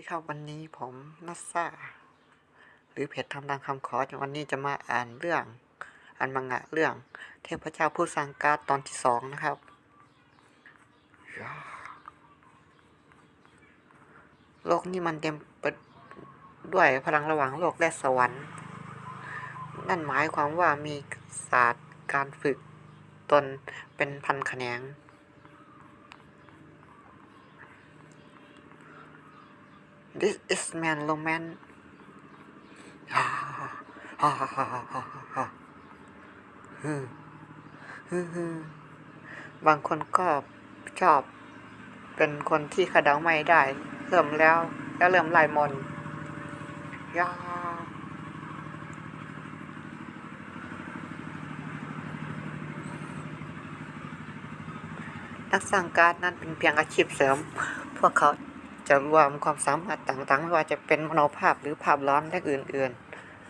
ดีครับวันนี้ผมนัสซาหรือเพจทำตามคำขอวันนี้จะมาอ่านเรื่องอ่านมังงะเรื่อง เทพเจ้าผู้สร้างการ์ดตอนที่สองนะครับ โลกนี้มันเต็มไปด้วยพลังระหว่างโลกและสวรรค์ นั่นหมายความว่ามีศาสตร์การฝึกตนเป็นพันแขนง This is man romance ฮ่าฮ่าฮ่าฮ่าฮ่าฮ่าฮ่าฮึฮึฮึบางคนก็ชอบ เป็นคนที่คาดาไม่ได้ เริ่มแล้ว แล้วเริ่มไล่มนยานักสร้างการ์ดนั้นเป็นเพียงอาชีพเสริม พวกเขา จะรวมความสามารถต่างๆ ไม่ว่าจะเป็นมโนภาพหรือภาพร้อนและอื่น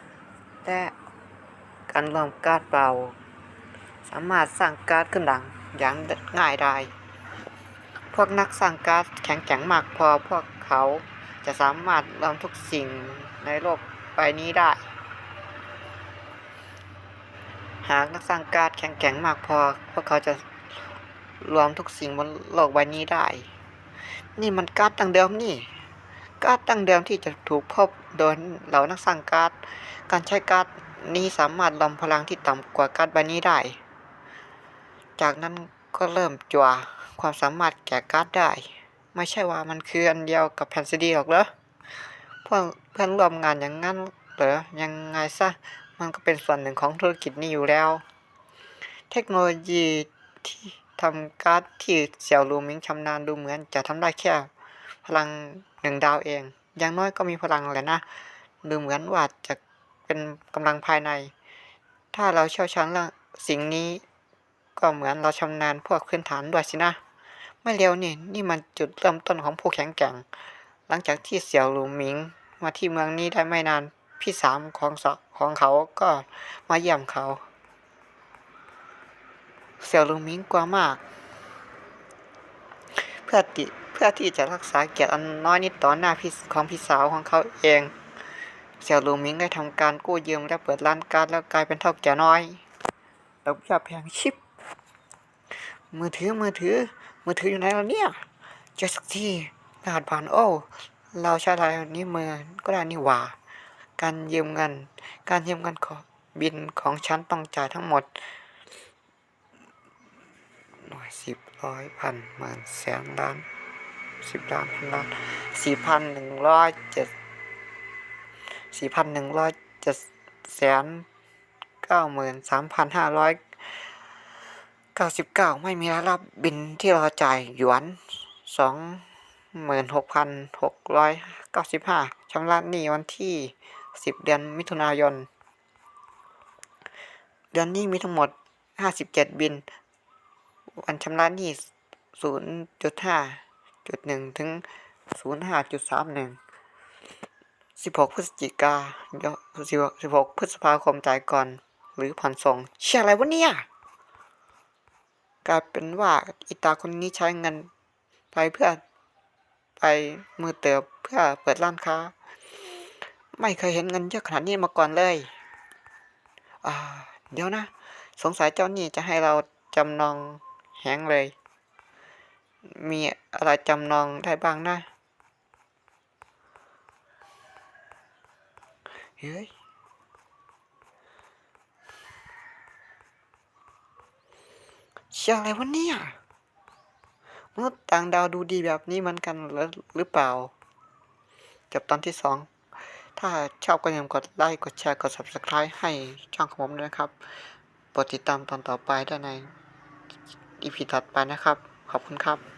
ๆ และการรวมการ์ดเปล่า สามารถสร้างการ์ดขึ้นหลังอย่างง่ายได้พวกนักสร้างการ์ดแข็งแกร่งมากพอพวกเขาจะสามารถรวมทุกสิ่งในโลกใบนี้ได้ หากนักสร้างการ์ดแข็งแกร่งมากพอ พวกเขาจะรวมทุกสิ่งบนโลกใบนี้ได้ นี่มันการ์ดตั้งเดิมนี่ การ์ดตั้งเดิมที่จะถูกพบโดยเหล่านักสร้างการ์ด การใช้การ์ดนี้สามารถรวมพลังที่ต่ำกว่าการ์ดใบนี้ได้ จากนั้นก็เริ่มจั่วความสามารถแก่การ์ดได้ ไม่ใช่ว่ามันคืออันเดียวกับแผ่นซีดีหรอกเหรอเพื่อนเพื่อนร่วมงานอย่างนั้นเหรอยังไงซะมันก็เป็นส่วนหนึ่งของธุรกิจนี้อยู่แล้ว เทคโนโลยีที่ ทำการ์ดที่เสี่ยวลูมิงชำนาญดูเหมือนจะทำได้แค่พลังหนึ่งดาวเอง อย่างน้อยก็มีพลังแหละนะ ดูเหมือนว่าจะเป็นกำลังภายใน ถ้าเราเชี่ยวชาญเรื่องสิ่งนี้ก็เหมือนเราชำนาญพวกพื้นฐานด้วยสินะ ไม่เร็วนี่นี่มันจุดเริ่มต้นของผู้แข็งแกร่ง หลังจากที่เสี่ยวหลูหมิงมาที่เมืองนี้ได้ไม่นาน พี่สามของของเขาก็มาเยี่ยมเขา เสี่ยวหลูมิงกลัวมาก เพื่อติเพื่อที่จะรักษาเกียรติอันน้อยนิดต่อหน้าพี่ของพี่สาวของเขาเองเสี่ยวหลูมิงได้ทำการกู้ยืมและเปิดร้านการแล้วกลายเป็นเท่าแก่น้อยดอกเบี้ยแพงชิบมือถือมือถือ มือถืออยู่ไหนแล้วเนี่ยเจอสักทีรหัสผ่านโอ้เราใช้ลายนี้มือก็ได้นี่หว่า การยืมเงิน การยืมเงินของบินของฉันต้องจ่ายทั้งหมด หน่วยสิบร้อยพันหมื่นแสนล้านสิบล้านพันล้านสี่พันหนึ่งร้อยเจ็ดสี่พันหนึ่งร้อยเจ็ดแสนเก้าหมื่นสามพันห้าร้อยเก้าสิบเก้าไม่มีรายรับบินที่เราจ่ายหยวนสองหมื่นหกพันหกร้อยเก้าสิบห้าชำระหนี้วันที่สิบเดือนมิถุนายน เดือนนี้มีทั้งหมดห้าสิบเจ็ดบิน วันชำระหนี้ศูนย์จุดห้าจุดหนึ่งถึงศูนย์ห้าจุดสามหนึ่งสิบหกพฤศจิกาเดี๋ยวสิบหกพฤษภาคมจ่ายก่อน หรือผ่อนส่งเชื่ออะไรวะเนี่ยกลายเป็นว่าอีตาคนนี้ใช้เงินไปเพื่อไปมือเติบเพื่อเปิดร้านค้า ไม่เคยเห็นเงินเยอะขนาดนี้มาก่อนเลย อ่า เดี๋ยวนะ สงสัยเจ้าหนี้จะให้เราจำนอง แหงเลย มีอะไรจำนองได้บ้างนะ เฮ้ย เชื่ออะไรวะเนี่ยมนุษย์ต่างดาวดูดีแบบนี้เหมือนกันหรือหรือเปล่า จบตอนที่สอง ถ้าชอบก็อย่าลืมกดไลค์ กดแชร์ กด subscribe ให้ช่องของผมด้วยนะครับ โปรดติดตามตอนต่อไปได้ใน อีพีถัดไปนะครับ ขอบคุณครับ